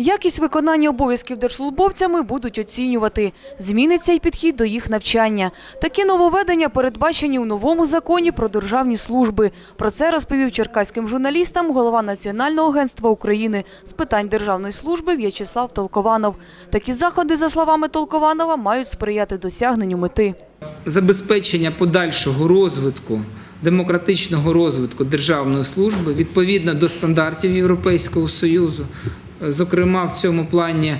Якість виконання обов'язків держслужбовцями будуть оцінювати. Зміниться й підхід до їх навчання. Такі нововведення передбачені у новому законі про державні служби. Про це розповів черкаським журналістам голова Національного агентства України з питань державної служби В'ячеслав Толкованов. Такі заходи, за словами Толкованова, мають сприяти досягненню мети. забезпечення подальшого розвитку, демократичного розвитку державної служби відповідно до стандартів Європейського Союзу. Зокрема, в цьому плані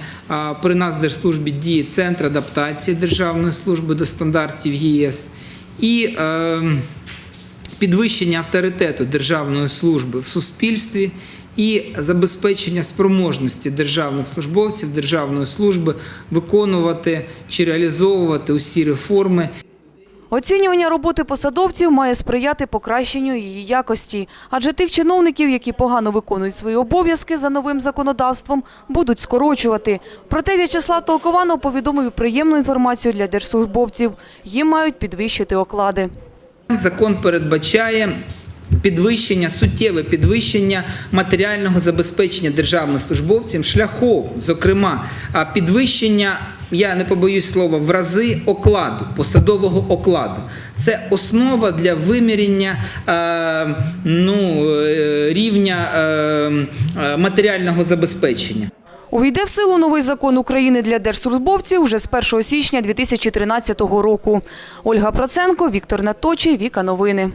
при нас в держслужбі діє центр адаптації державної служби до стандартів ЄС і е, підвищення авторитету державної служби в суспільстві і забезпечення спроможності державних службовців державної служби виконувати чи реалізовувати усі реформи, Оцінювання роботи посадовців має сприяти покращенню її якості, адже тих чиновників, які погано виконують свої обов'язки за новим законодавством, будуть скорочувати. Проте В'ячеслав Толкованов повідомив приємну інформацію для держслужбовців. Їм мають підвищити оклади. Закон передбачає підвищення, суттєве підвищення матеріального забезпечення державних службовців шляхом, зокрема, підвищення. Я не побоюсь слова в рази окладу, посадового окладу. Це основа для виміряння е, ну, е, рівня е, матеріального забезпечення. Увійде в силу новий закон України для держслужбовців вже з 1 січня 2013 року. Ольга Проценко, Віктор Наточий, Віка Новини.